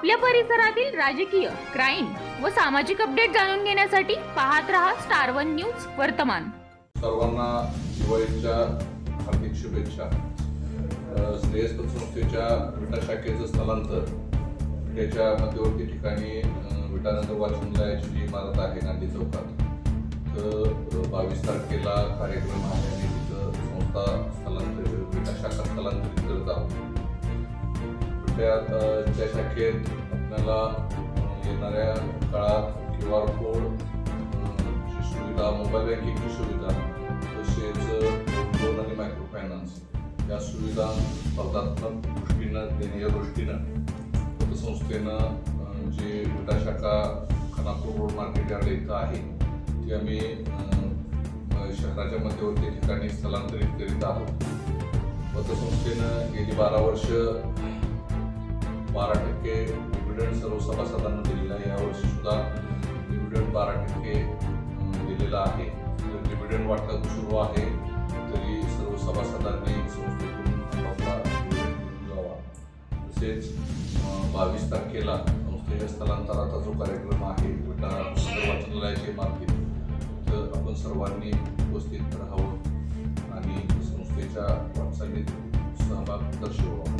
आपल्या परिसरातील राजकीय क्राईम व सामाजिक अपडेट जाणून घेण्यासाठी पाहत रहा स्टार वन न्यूज वर्तमान. सर्वांना दिवाळीच्या हार्दिक शुभेच्छा. अ, श्रेयस विटा शाखेचं स्थलांतर. त्याच्या मध्यवर्ती ठिकाणी विटानंद वाचनालयाची इमारत आहे गांधी चौकात. तर बावीस तारखेला कार्यक्रम आहे. विट्यात त्या शाखेत आपल्याला येणाऱ्या काळात क्यू आर कोड सुविधा मोबाईल बँकिंगची सुविधा तसेच लोन आणि मायक्रो फायनान्स या सुविधा स्पर्धात्मक दृष्टीनं देण्याच्या दृष्टीनं पतसंस्थेनं जे विटा शाखा खानापूर रोड मार्केट यार्ड इथं आहे ती आम्ही शहराच्या मध्यवर्ती ठिकाणी स्थलांतरित करीत आहोत. पतसंस्थेनं गेली बारा वर्ष बारा टक्के डिव्हिडंड सर्व सभासदांना दिलेला आहे. यावर्षी सुद्धा डिव्हिडंड बारा टक्के दिलेला आहे. तर डिव्हिडंड वाटप सुरू आहे तरी सर्व सभासदांनी संस्थेतून आपला जावा तसेच बावीस तारखेला संस्थेच्या स्थलांतराचा जो कार्यक्रम आहे विटा वाचनालयाच्या मार्फत तर आपण सर्वांनी उपस्थित राहावं आणि संस्थेच्या वाटचालीत सहभाग दर्शवावा.